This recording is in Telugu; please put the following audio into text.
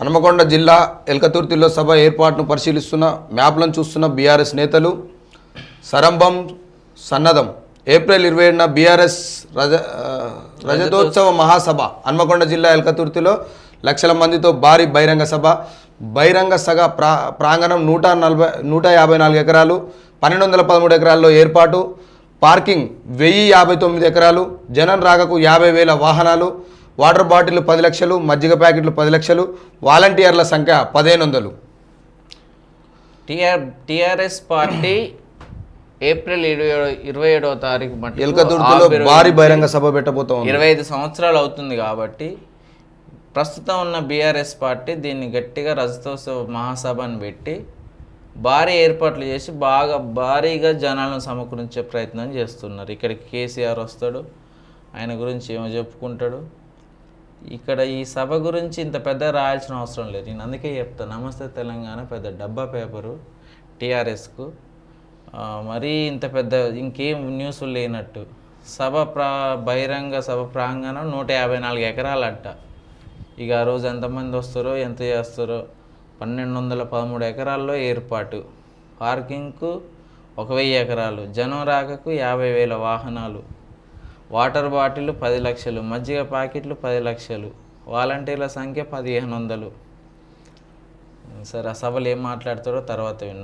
హనుమకొండ జిల్లా ఎల్కతుర్తిలో సభ ఏర్పాటును పరిశీలిస్తున్న మ్యాప్లను చూస్తున్న బీఆర్ఎస్ నేతలు సరంభం సన్నదం ఏప్రిల్ ఇరవై ఏడున బీఆర్ఎస్ రజ రజతోత్సవ మహాసభ హన్మకొండ జిల్లా ఎల్కతుర్తిలో లక్షల మందితో భారీ బహిరంగ సభ. బహిరంగ సభ ప్రా ప్రాంగణం నూట నలభై నూట యాభై నాలుగు ఎకరాలు పన్నెండు వందల పదమూడు ఎకరాల్లో ఏర్పాటు. పార్కింగ్ వెయ్యి యాభై తొమ్మిది ఎకరాలు జనం రాకకు యాభై వేల వాహనాలు వాటర్ బాటిల్ పది లక్షలు మజ్జిగ ప్యాకెట్లు పది లక్షలు వాలంటీర్ల సంఖ్య పదిహేను వందలు. టిఆర్ టిఆర్ఎస్ పార్టీ ఏప్రిల్ ఇరవై ఇరవై ఏడవ తారీఖు ఆవిర్భవించి భారీ బహిరంగ సభ పెట్టబోతోంది ఇరవై ఐదు సంవత్సరాలు అవుతుంది కాబట్టి ప్రస్తుతం ఉన్న బీఆర్ఎస్ పార్టీ దీన్ని గట్టిగా రజతోత్సవ మహాసభను పెట్టి భారీ ఏర్పాట్లు చేసి బాగా భారీగా జనాలను సమకూరించే ప్రయత్నం చేస్తున్నారు. ఇక్కడికి కేసీఆర్ వస్తాడు ఆయన గురించి ఏమో చెప్పుకుంటాడు. ఇక్కడ ఈ సభ గురించి ఇంత పెద్ద రాయాల్సిన అవసరం లేదు. నేను అందుకే చెప్తాను నమస్తే తెలంగాణ పెద్ద డబ్బా పేపరు టీఆర్ఎస్కు. మరీ ఇంత పెద్ద ఇంకేం న్యూస్ లేనట్టు. సభ ప్రా బహిరంగ సభ ప్రాంగణం నూట యాభై నాలుగు ఎకరాలంట. ఇక ఆ రోజు ఎంతమంది వస్తారో ఎంత చేస్తారో పన్నెండు వందల పదమూడు ఎకరాల్లో ఏర్పాటు. పార్కింగ్కు ఒక వెయ్యి ఎకరాలు జనం రాకకు యాభై వేల వాహనాలు. వాటర్ బాటిల్ పది లక్షలు మజ్జిగ ప్యాకెట్లు పది లక్షలు వాలంటీర్ల సంఖ్య పదిహేను వందలు. సరే ఆ సభలు ఏం మాట్లాడతారో తర్వాత విన్నాం.